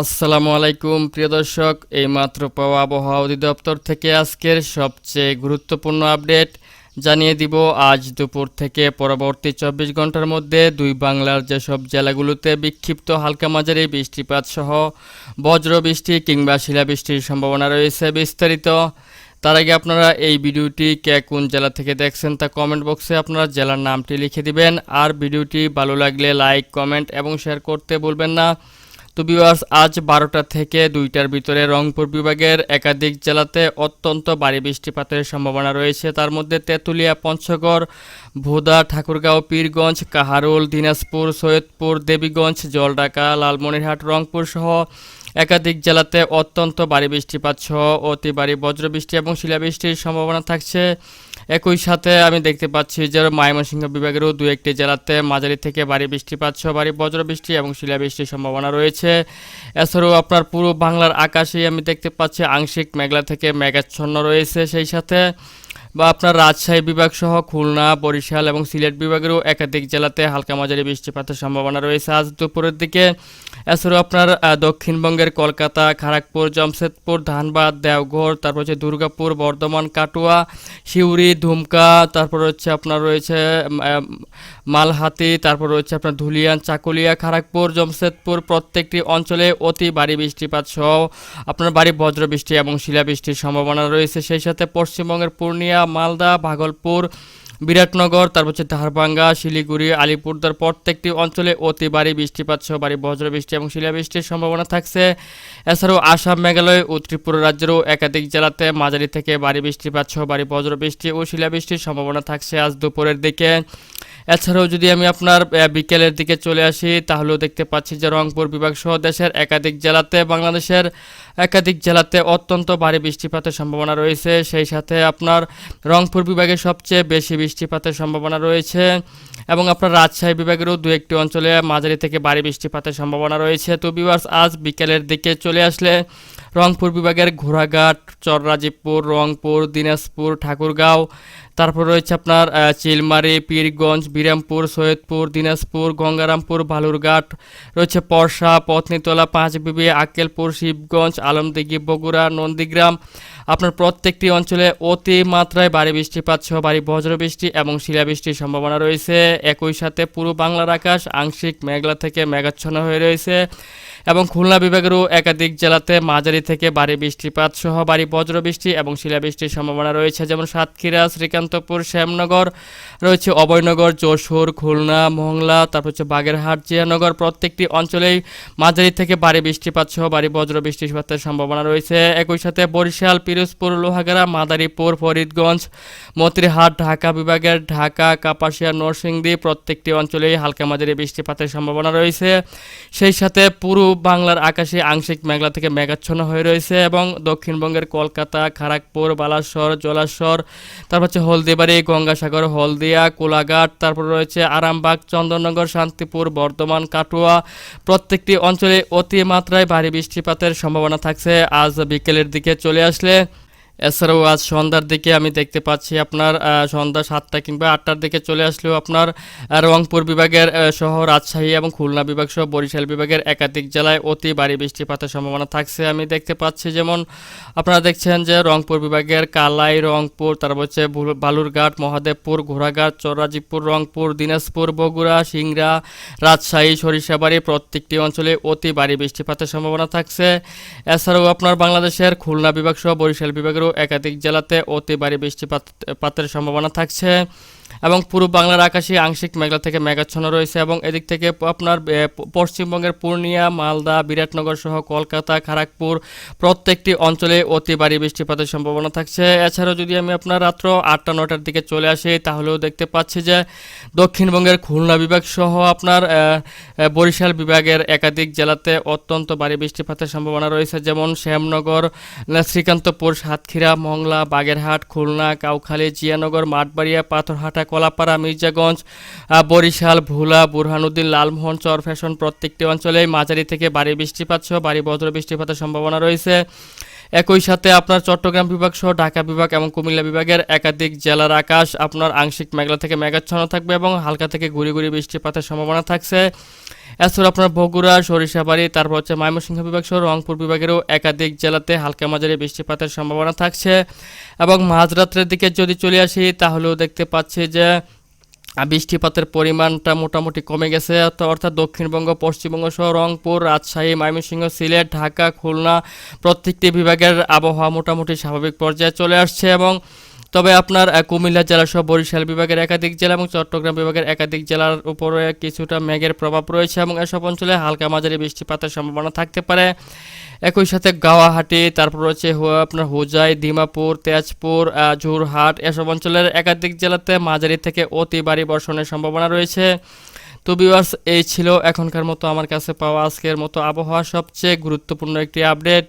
আসসালামু আলাইকুম, প্রিয় দর্শক। এইমাত্র পাওয়া আবহাওয়া অধিদপ্তর থেকে আজকের সবচেয়ে গুরুত্বপূর্ণ আপডেট জানিয়ে দিব। আজ দুপুর থেকে পরবর্তী চব্বিশ ঘণ্টার মধ্যে দুই বাংলার যেসব জেলাগুলোতে বিক্ষিপ্ত হালকা মাঝারি বৃষ্টিপাত সহ বজ্র বৃষ্টি কিংবা শিলাবৃষ্টির সম্ভাবনা রয়েছে বিস্তারিত, তার আগে আপনারা এই ভিডিওটি কে কোন জেলা থেকে দেখছেন তা কমেন্ট বক্সে আপনারা জেলার নামটি লিখে দিবেন। আর ভিডিওটি ভালো লাগলে লাইক, কমেন্ট এবং শেয়ার করতে বলবেন না। তো আজ বারোটা থেকে দুইটার ভিতরে রংপুর বিভাগের একাধিক জেলাতে অত্যন্ত ভারী বৃষ্টিপাতের সম্ভাবনা রয়েছে। তার মধ্যে তেঁতুলিয়া, পঞ্চগড়, ভোদা, ঠাকুরগাঁও, পীরগঞ্জ, কাহারুল, দিনাজপুর, সৈয়দপুর, দেবীগঞ্জ, জলঢাকা, লালমনিরহাট, রংপুর সহ একাধিক জেলাতে অত্যন্ত ভারী বৃষ্টিপাত সহ অতি ভারী বজ্রবৃষ্টি এবং শিলাবৃষ্টির সম্ভাবনা থাকছে। একই সাথে আমি দেখতে পাচ্ছি যে ময়মনসিংহ বিভাগেরও দু একটি জেলাতে মাঝারি থেকে ভারী বৃষ্টিপাত সহ ভারী বজ্রবৃষ্টি এবং শিলাবৃষ্টির সম্ভাবনা রয়েছে। এছাড়াও আপনার পুরো বাংলার আকাশেই আমি দেখতে পাচ্ছি আংশিক মেঘলা থেকে মেঘাচ্ছন্ন রয়েছে। সেই সাথে বা আপনার রাজশাহী বিভাগ সহ খুলনা বরিশাল এবং সিলেট বিভাগেরও একাধিক জেলাতে হালকা মাঝারি বৃষ্টিপাতের সম্ভাবনা রয়েছে আজ দুপুরের দিকে। এছাড়াও আপনার আহ, দক্ষিণবঙ্গের কলকাতা খড়গপুর জামশেদপুর, ধানবাদ, দেওঘর, তারপর হচ্ছে দুর্গাপুর, বর্ধমান, কাটুয়া, সিউড়ি, ধুমকা, তারপর হচ্ছে আপনার রয়েছে মালহাতি, তারপর রয়েছে আপনার ধুলিয়ান, চাকুলিয়া খড়গপুর জামশেদপুর, প্রত্যেকটি অঞ্চলে অতি ভারী বৃষ্টিপাত সহ আপনার বাড়ি বজ্র বৃষ্টি এবং শিলাবৃষ্টির সম্ভাবনা রয়েছে। সেই সাথে পশ্চিমবঙ্গের পূর্ণিয়া, মালদা, ভাগলপুর বিরাটনগর, তারপর হচ্ছে ধারবাঙ্গা শিলিগুড়ি আলিপুরদার প্রত্যেকটি অঞ্চলে অতি ভারী বৃষ্টিপাত সহ ভারী বজ্রবৃষ্টি এবং শিলাবৃষ্টির সম্ভাবনা থাকছে। এছাড়াও আসাম, মেঘালয় ও ত্রিপুরা রাজ্যেরও একাধিক জেলাতে মাঝারি থেকে ভারী বৃষ্টিপাত সহ ভারী বজ্রবৃষ্টি ও শিলাবৃষ্টির সম্ভাবনা থাকছে আজ দুপুরের দিকে। এছাড়াও যদি আমি আপনার বিকেলের দিকে চলে আসি, তাহলেও দেখতে পাচ্ছি যে রংপুর বিভাগ সহ দেশের একাধিক জেলাতে, বাংলাদেশের একাধিক জেলাতে অত্যন্ত ভারী বৃষ্টিপাতের সম্ভাবনা রয়েছে। সেই সাথে আপনার রংপুর বিভাগে সবচেয়ে বেশি বৃষ্টিপাতের সম্ভাবনা রয়েছে এবং আপনার রাজশাহী বিভাগেরও দু একটি অঞ্চলে মাঝারি থেকে ভারী বৃষ্টিপাতের সম্ভাবনা রয়েছে। তো বিভার্স আজ বিকেলের দিকে চলে আসলে রংপুর বিভাগের ঘোড়াঘাট, চররাজীবপুর, রংপুর, দিনাজপুর, ঠাকুরগাঁও, তারপর রয়েছে আপনার চিলমারি, পীরগঞ্জ, বিরামপুর, সৈয়দপুর, দিনাজপুর, গঙ্গারামপুর, বালুরঘাট, রয়েছে পরশা, পত্নীতলা, পাঁচবিবি, আক্কেলপুর, শিবগঞ্জ, আলমদিঘি, বগুড়া, নন্দীগ্রাম। আপনার প্রত্যেকটি অঞ্চলে অতি মাত্রায় ভারী বৃষ্টিপাত সহ ভারী বজ্রবৃষ্টি এবং শিলাবৃষ্টির সম্ভাবনা রয়েছে। একই সাথে পুরো বাংলার আকাশ আংশিক মেঘলা থেকে মেঘাচ্ছন্ন হয়ে রয়েছে। এবং খুলনা বিভাগেরও একাধিক জেলাতে মাঝারি থেকে ভারী বৃষ্টিপাত সহ ভারী বজ্রবৃষ্টি এবং শিলাবৃষ্টির সম্ভাবনা রয়েছে, যেমন সাতক্ষীরা, শ্রীকান্তপুর, শ্যামনগর, রয়েছে অভয়নগর, যশোর, খুলনা মংলা তারপর হচ্ছে বাগেরহাট, জিয়ানগর, প্রত্যেকটি অঞ্চলেই মাঝারি থেকে ভারী বৃষ্টিপাত সহ ভারী বজ্র বৃষ্টিপাতের সম্ভাবনা রয়েছে। একই সাথে বরিশাল, পিরোজপুর, লোহাগাড়া, মাদারীপুর, ফরিদগঞ্জ, মতিরহাট, ঢাকা বিভাগের ঢাকা, কাপাসিয়া, নরসিংদী প্রত্যেকটি অঞ্চলেই হালকা মাঝারি বৃষ্টিপাতের সম্ভাবনা রয়েছে। সেই সাথে পুরো বাংলার আকাশে আংশিক মেঘলা থেকে মেঘাচ্ছন্ন হয়ে রয়েছে এবং দক্ষিণবঙ্গের কলকাতা খড়গপুর বালাসর জলাশর তারপর হচ্ছে হলদিবাড়ি, গঙ্গাসাগর, হলদিয়া, কোলাঘাট, তারপর রয়েছে আরামবাগ, চন্দননগর, শান্তিপুর, বর্ধমান, কাটুয়া। প্রত্যেকটি অঞ্চলে অতিমাত্রায় ভারী বৃষ্টিপাতের সম্ভাবনা থাকছে। আজ বিকেলের দিকে চলে আসলে এছাড়াও আজ সন্ধ্যার দিকে আমি দেখতে পাচ্ছি আপনার সন্ধ্যা সাতটা কিংবা আটটার দিকে চলে আসলেও আপনার রংপুর বিভাগের সহ রাজশাহী এবং খুলনা বিভাগ সহ বরিশাল বিভাগের একাধিক জেলায় অতি ভারী বৃষ্টিপাতের সম্ভাবনা থাকছে। আমি দেখতে পাচ্ছি যেমন আপনারা দেখছেন যে রংপুর বিভাগের কালাই, রংপুর, তারপর হচ্ছে বালুরঘাট, মহাদেবপুর, ঘোড়াঘাট চরাজিপুর রংপুর, দিনাজপুর, বগুড়া, সিংড়া, রাজশাহী, সরিষাবাড়ি প্রত্যেকটি অঞ্চলে অতি ভারী বৃষ্টিপাতের সম্ভাবনা থাকছে। এছাড়াও আপনার বাংলাদেশের খুলনা বিভাগ সহ বরিশাল বিভাগেরও একাধিক জেলাতে অতি ভারী পাতের সম্ভাবনা থাকছে। এবং পুরো বাংলার আকাশে আংশিক মেঘলা থেকে মেঘাচ্ছন্ন রয়েছে এবং এদিক থেকে আপনার পশ্চিমবঙ্গের পূর্ণিয়া, মালদা, বিরাটনগর সহ কলকাতা খড়গপুর প্রত্যেকটি অঞ্চলে অতি ভারী বৃষ্টিপাতের সম্ভাবনা থাকছে। এছাড়াও যদি আমি আপনার রাত্র আটটা নটার দিকে চলে আসি, তাহলেও দেখতে পাচ্ছি যে দক্ষিণবঙ্গের খুলনা বিভাগ সহ আপনার বরিশাল বিভাগের একাধিক জেলাতে অত্যন্ত ভারী বৃষ্টিপাতের সম্ভাবনা রয়েছে। যেমন শ্যামনগর শ্রীকান্তপুর, সাতক্ষীরা, মংলা, বাগেরহাট, খুলনা, কাউখালী, জিয়ানগর, মাঠবাড়িয়া, পাথরহাটা কলাপাড়া, মির্জাগঞ্জ বরিশাল, ভোলা, বুরহানুদ্দিন, লালমোহন চর ফ্যাশন প্রত্যেকটি অঞ্চলে মাঝারি থেকে বাড়ি বৃষ্টিপাত সহ ভারী বজ্র বৃষ্টিপাতের সম্ভাবনা রয়েছে। একই সাথে আপনার চট্টগ্রাম বিভাগ সহ ঢাকা বিভাগ এবং কুমিল্লা বিভাগের একাধিক জেলার আকাশ আপনার আংশিক মেঘলা থেকে মেঘাচ্ছন্ন থাকবে এবং হালকা থেকে ঘুরে ঘুরে বৃষ্টিপাতের সম্ভাবনা থাকছে। এছাড়া আপনার বগুড়া, সরিষাবাড়ি, তারপর হচ্ছে ময়মনসিংহ বিভাগ সহ রংপুর বিভাগেরও একাধিক জেলাতে হালকা মাঝারি বৃষ্টিপাতের সম্ভাবনা থাকছে। এবং মাঝরাত্রের দিকে যদি চলে আসি, তাহলেও দেখতে পাচ্ছি যে বৃষ্টিপাতের পরিমাণটা মোটামুটি কমে গেছে। অর্থ- অর্থাৎ দক্ষিণবঙ্গ, পশ্চিমবঙ্গ সহ রংপুর, রাজশাহী, ময়মনসিংহ, সিলেট, ঢাকা, খুলনা প্রত্যেকটি বিভাগের আবহাওয়া মোটামুটি স্বাভাবিক পর্যায়ে চলে আসছে এবং তবে আপনার কুমিল্লা জেলা সহ বরিশাল বিভাগের একাধিক জেলা এবং চট্টগ্রাম বিভাগের একাধিক জেলার উপরে কিছুটা মেঘের প্রভাব রয়েছে এবং এসব অঞ্চলে হালকা মাঝারি বৃষ্টিপাতের সম্ভাবনা থাকতে পারে। একই সাথে গাওয়াহাটি, তারপর রয়েছে আপনার হোজাই দিমাপুর তেজপুর জোরহাট এসব অঞ্চলের একাধিক জেলাতে মাঝারি থেকে অতি ভারী বর্ষণের সম্ভাবনা রয়েছে। তো বিওয়ার্স এই ছিল এখনকার মতো আমার কাছে পাওয়া আজকের মতো আবহাওয়া সবচেয়ে গুরুত্বপূর্ণ একটি আপডেট।